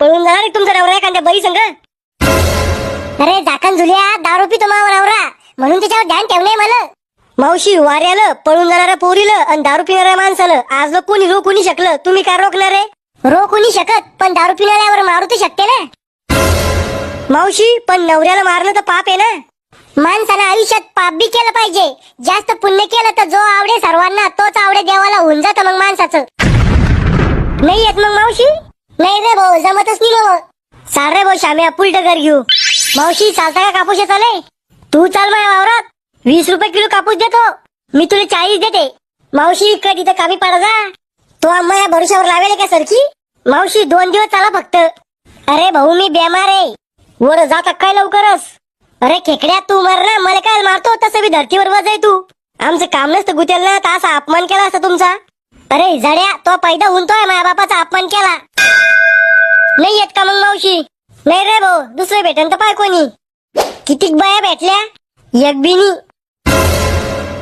पळून जाणार आहे तुमचा नवरा एखाद्या बाई संग. अरे दाखन झुलिया दारू पितो मावा नवरा. म्हणून त्याच्यावर ध्यान ठेवणे मला. मावशी वाऱ्याला पळून जाणाऱ्या पोरीला आणि दारू पिणाऱ्या माणसाला आज लोक कोणी रोख नाही शकलं? तुम्ही काय रोखणार आहे रोखू नाही शकत पण दारू पिणाऱ्यावर मारू तर शकते ना. मावशी पण नवऱ्याला मारलं तर पाप आहे ना. माणसानं आयुष्यात पाप बी केलं पाहिजे. जास्त पुण्य केलं तर जो आवडे सर्वांना तोच आवडे देवाला होऊन जातं मग माणसाचं. नाही येत मग मावशी? नाही रे भाऊ जमतच नाही मग चाल रे भाऊ श्याम्या पुलट घर घेऊ. मावशी चालता का कापूस चाले तू चाल माझ्या वावरात. वीस रुपये किलो कापूस देतो. मी तुला चाळीस देते. मावशी कधी तर कामी पाडा जा. तो आम्हा या भरोशावर लावेल का सरकी? मावशी दोन दिवस चाला फक्त. अरे भाऊ मी बेमार आहे. वर जात काय लवकरच. अरे खेकड्या तू मर ना. मला काय मारतो? तसं बी धरतीवर वज आहे तू. आमचं काम नसतं. गुतेल ना तर असा अपमान केला असता तुमचा. अरे जड्या तो पैदा होऊन तो माझ्या बापाचा अपमान केला. नाही येत का मग मावशी? नाही रे भाऊ दुसरे भेटन तर पाय कोणी. किती बाया भेटल्या? एक बिनी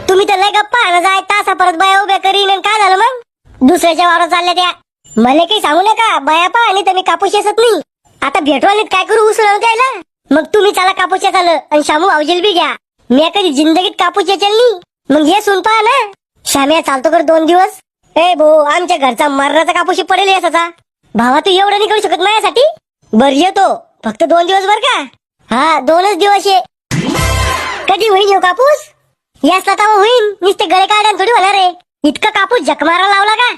तुम्ही तर लय गप्पा जाय तासा परत बाया उभ्या करीन काय झालं मग? दुसऱ्याच्या वावरात चालल्या त्या. मला काही सांगू नका बाया पा आणि तुम्ही कापूस येसत नाही. आता भेटवालीत काय करू उसळ द्यायला? मग तुम्ही चला कापूस आलं आणि शामू भाऊजील बी घ्या. मी कधी जिंदगीत कापूस येचल नाही. मग हे सुन पहा ना. शाम्या चालतो कर दोन दिवस. ए भाऊ आमच्या घरचा मर्राचा कापूस पडेल याचा भावा तू एवढं नाही करू शकत माझ्यासाठी? बर येतो. फक्त दोन दिवस बर का? हा दोनच दिवस ये. कधी होईल येऊ कापूस? यासला तर होईल नुसते गळे काढ्यान थोडी होणार रे इतका कापूस जखमारा लावला का?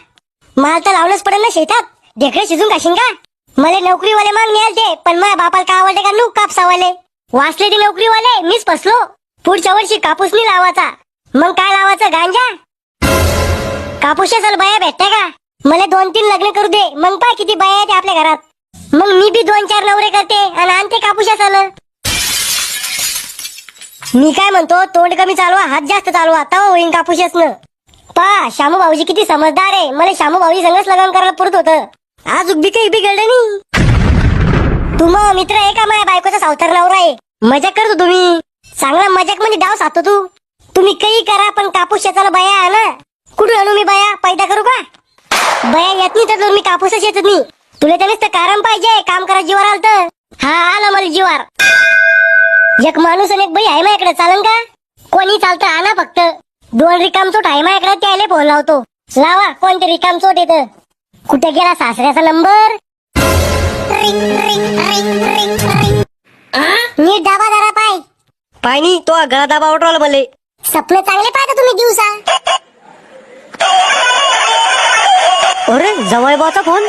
माल तर लावलंच पडेल ना शेतात. ढेकळे शिजून खाशीन का? मला नोकरीवाले माग मिळाल ते पण माझ्या बापाला का आवडते का? नू कापसावाले. वाचले ते नोकरीवाले मीच फसलो. पुढच्या वर्षी कापूस नाही लावायचा. मग काय कापूसच्या बाया भेटते का? मला दोन तीन लग्न करू दे. मग पाय किती बाया येते आपल्या घरात. मग मी बी दोन चार नवरे करते आणि आणते कापूशा आलं मी काय म्हणतो तोंड कमी चालवा हात जास्त चालवा. तवा होईन कापूसच न पा श्यामू भाऊजी किती समजदार आहे. मला श्यामू भाऊजी संगच लग्न करायला पुरत होतं. आज बी काही बिघडलं नाही. तुम्हा मित्र आहे का माझ्या बायकोचा सावतार नवरा आहे? मजाक करतो तुम्ही. चांगला मजाक म्हणजे डाव साधतो तू. तुम्ही काही करा पण कापूस शेताला बाया आहे ना. कुठून आणू मी बाया? पैदा करू का? बाया येत नाही तर मी कापूसच येत नाही. तुला त्यानेच तर कारण पाहिजे. काम करा जीवार आलं तर. हा आला मला जीवार एक माणूस आणि एक बाई आहे माझ्याकडे. चालन का? कोणी चालतं आणा फक्त. दोन रिकाम चोट आहे माझ्याकडे त्याला फोन लावतो. लावा कोणते रिकाम चोट येत कुठे गेला सासऱ्याचा नंबर? नीट दाबा जरा पाय. पाहिनी तो गळा दाबा उठवला मले सपन चांगले पाहता तुम्ही दिवसा. अरे जवळ बाचा फोन?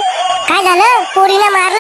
काय झालं? पोरीला मारलं?